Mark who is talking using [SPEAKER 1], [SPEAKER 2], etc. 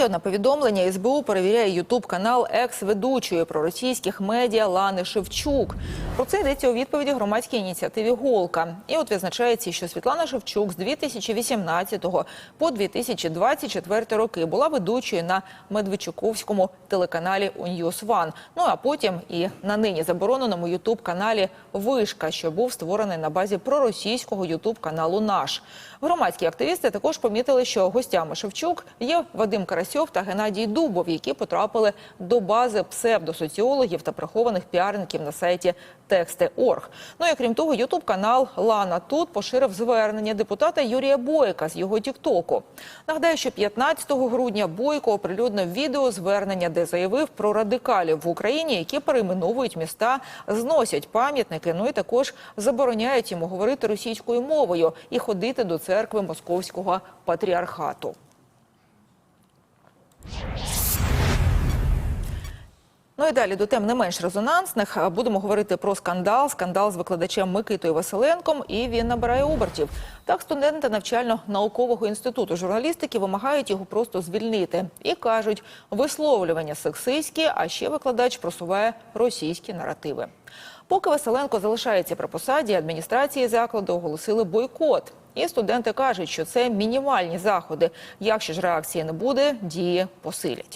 [SPEAKER 1] Ще одне повідомлення. СБУ перевіряє ютуб канал екс-ведучої проросійських медіа Лани Шевчук. Про це йдеться у відповіді громадській ініціативі Голка. І от визначається, що Світлана Шевчук з 2018 по 2024 роки була ведучою на Медведчуковському телеканалі Ван. Ну а потім і на нині забороненому ютуб каналі Вишка, що був створений на базі проросійського ютуб каналу Наш. Громадські активісти також помітили, що гостями Шевчук є Вадим Карасьов та Геннадій Дубов, які потрапили до бази псевдосоціологів та прихованих піарників на сайті Тексти.орг. Ну і крім того, ютуб канал Лана тут поширив звернення депутата Юрія Бойка з його Тіктоку. Нагадаю, що 15 грудня Бойко оприлюднив відео звернення, де заявив про радикалів в Україні, які перейменовують міста, зносять пам'ятники. Ну і також забороняють йому говорити російською мовою і ходити до церкви московського патріархату. Ну і далі до тем не менш резонансних будемо говорити про скандал. Скандал з викладачем Микитою Василенком, і він набирає обертів. Так, студенти навчально-наукового інституту журналістики вимагають його просто звільнити і кажуть, висловлювання сексистські, а ще викладач просуває російські наративи. Поки Василенко залишається при посаді, адміністрації закладу оголосили бойкот. І студенти кажуть, що це мінімальні заходи. Якщо ж реакції не буде, дії посилять.